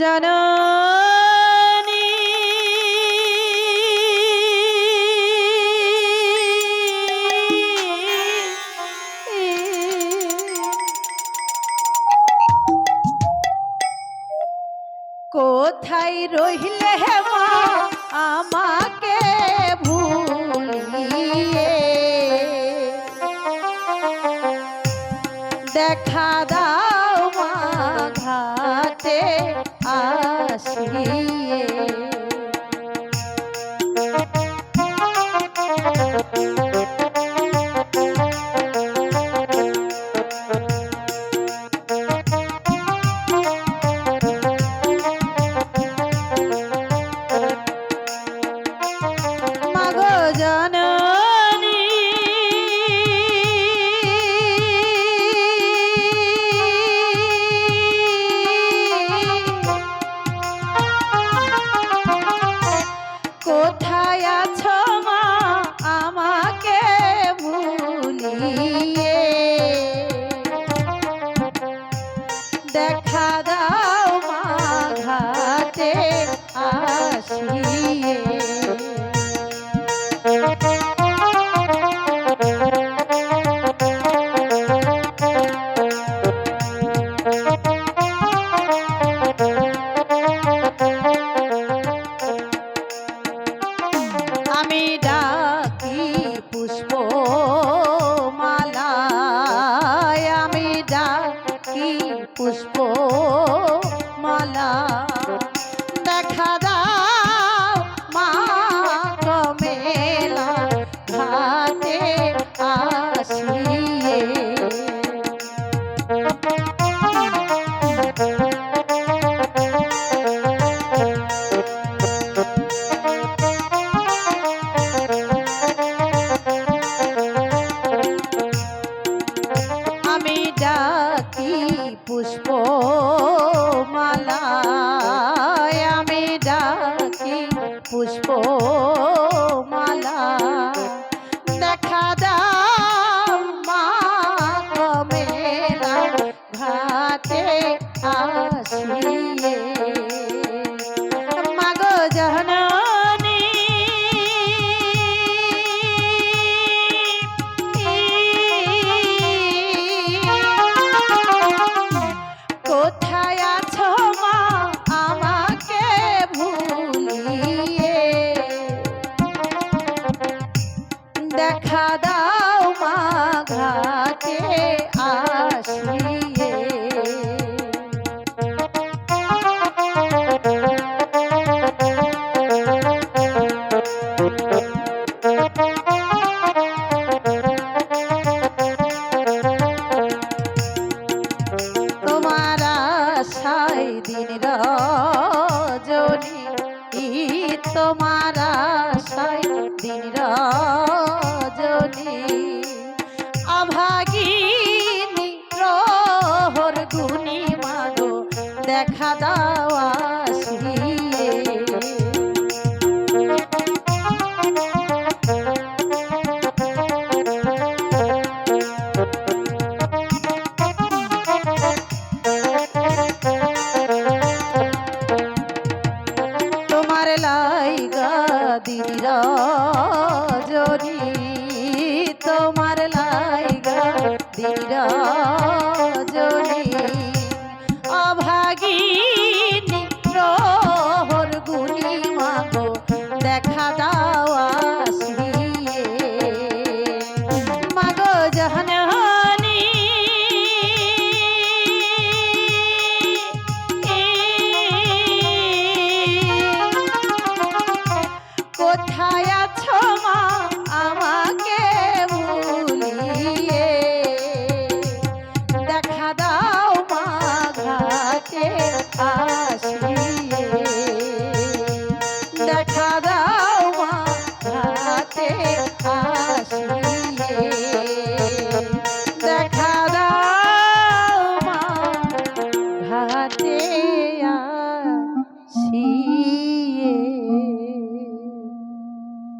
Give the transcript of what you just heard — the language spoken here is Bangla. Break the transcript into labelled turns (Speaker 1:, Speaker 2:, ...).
Speaker 1: জননী। কোথায় রইলে মা আমাকে ভুলিয়ে আসিয়ে পুষ্প দেখা দাও মা ঘাটে আসিয়ে। তোমার আশায় দিন রজনী তোমার আশায় দিন রজনী অভাগিনী প্রহর গুণী মাগো দেখা দাওয়া তোমার অভাগী নিত্র গুণী মাগো দেখা